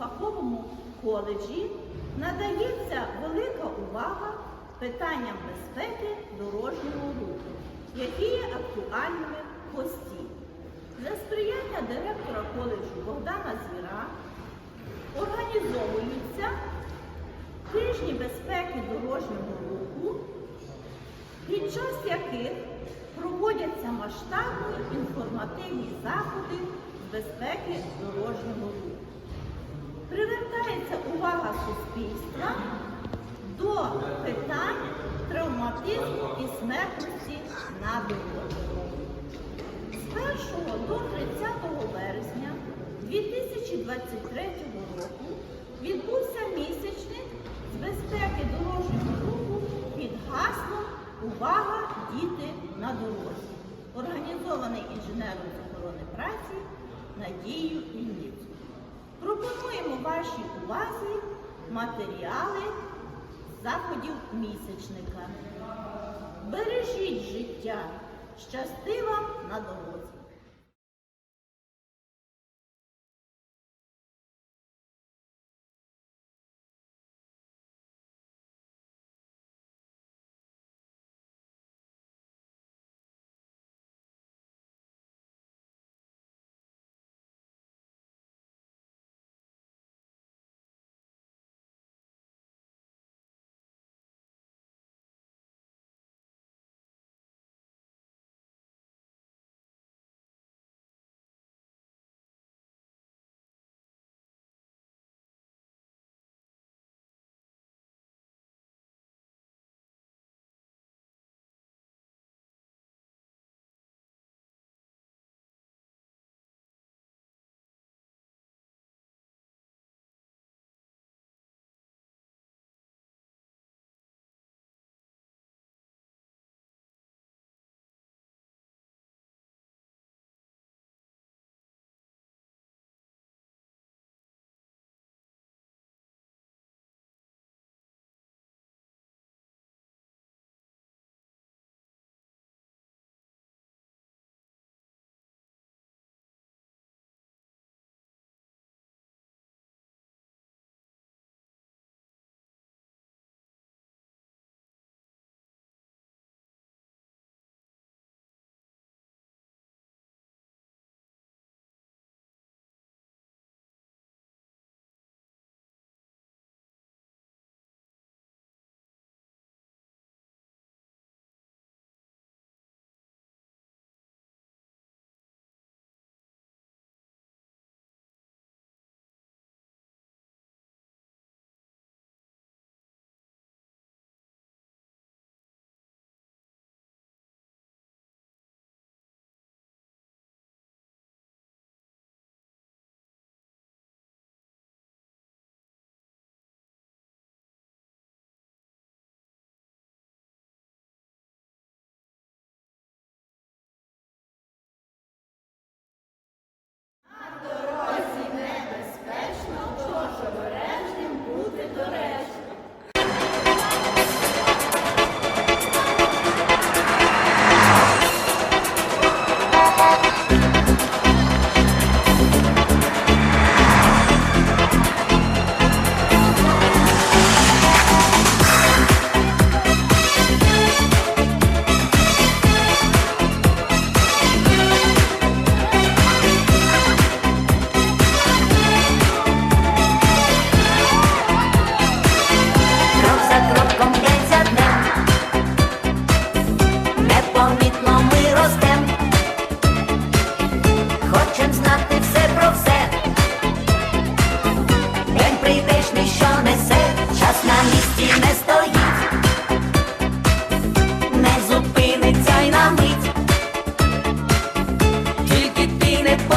фаховому коледжі надається велика увага питанням безпеки дорожнього руху, які є актуальними постійно. За сприяння директора коледжу Богдана Звіра організовуються тижні безпеки дорожнього руху, під час яких проводяться масштабні інформативні заходи безпеки дорожнього руху. Привертається увага суспільства до питань травматизму і смертності на дорогах. З 1 до 30 вересня 2023 року відбувся місячник з безпеки дорожнього руху під гаслом Увага, діти на дорозі, організований інженером охорони праці Надією Ільницю. Пропонуємо вашій увазі матеріали заходів місячника. Бережіть життя, щасти вам на дорозі!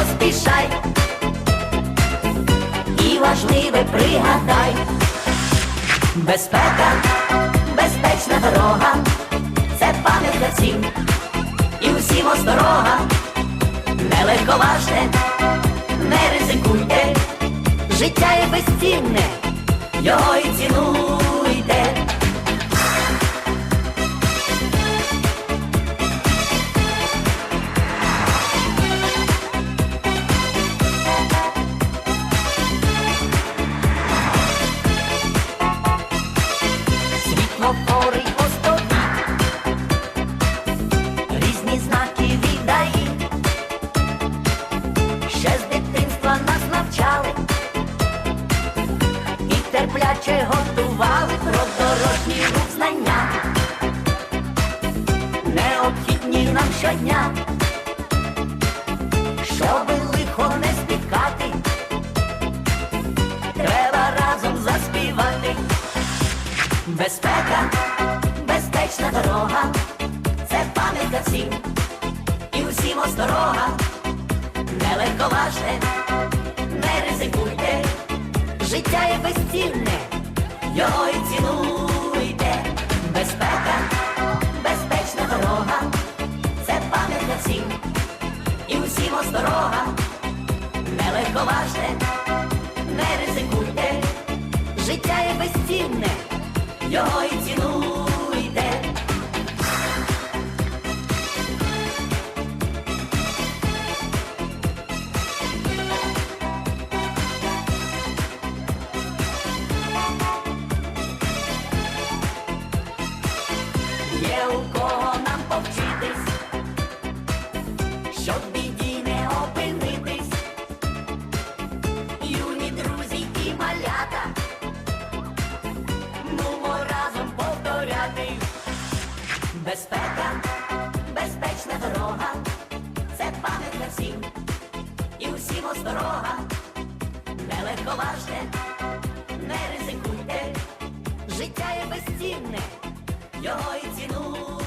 Поспішай, і важливе пригадай. Безпека, безпечна дорога, це пам'ятка всім, і усім осторога, не легковажте, не ризикуйте, життя є безцінне, його і цінуйте. Нам щодня, щоби лихо не спіткати, треба разом заспівати. Безпека, безпечна дорога, це пам'ятка всім, і усім осторога, не легковажте, не ризикуйте, життя є безцінне, його і цінуйте. Безпека, всім, і усім осторога, не легковажте, не ризикуйте, життя є безцінне, його і Безпека, безпечна дорога, це пам'ятка всім, і усім осторога, не легковажте, не ризикуйте, життя є безцінне, його і цінуйте.